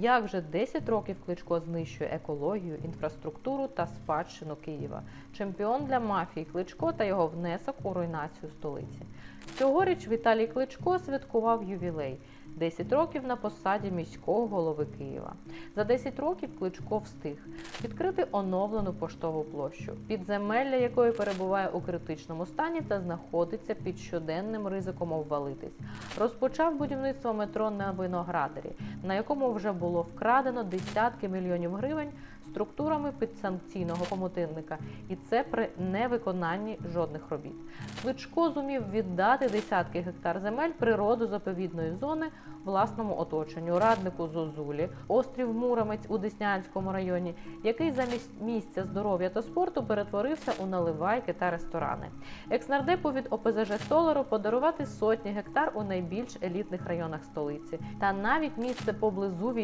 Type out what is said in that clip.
Як же 10 років Кличко знищує екологію, інфраструктуру та спадщину Києва? Чемпіон для мафії Кличко та його внесок у руйнацію столиці. Цьогоріч Віталій Кличко святкував ювілей 10 років на посаді міського голови Києва. За 10 років Кличко встиг відкрити оновлену поштову площу, підземелля якої перебуває у критичному стані та знаходиться під щоденним ризиком обвалитись. Розпочав будівництво метро на Виноградарі, на якому вже було вкрадено десятки мільйонів гривень структурами підсанкційного комутинника, і це при невиконанні жодних робіт. Кличко зумів віддати десятки гектар земель природу заповідної зони власному оточенню, раднику Зозулі, острів Муромець у Деснянському районі, який замість місця здоров'я та спорту перетворився у наливайки та ресторани. Екснардепу від ОПЗЖ Столару подарувати сотні гектар у найбільш елітних районах столиці та навіть місце поблизу військових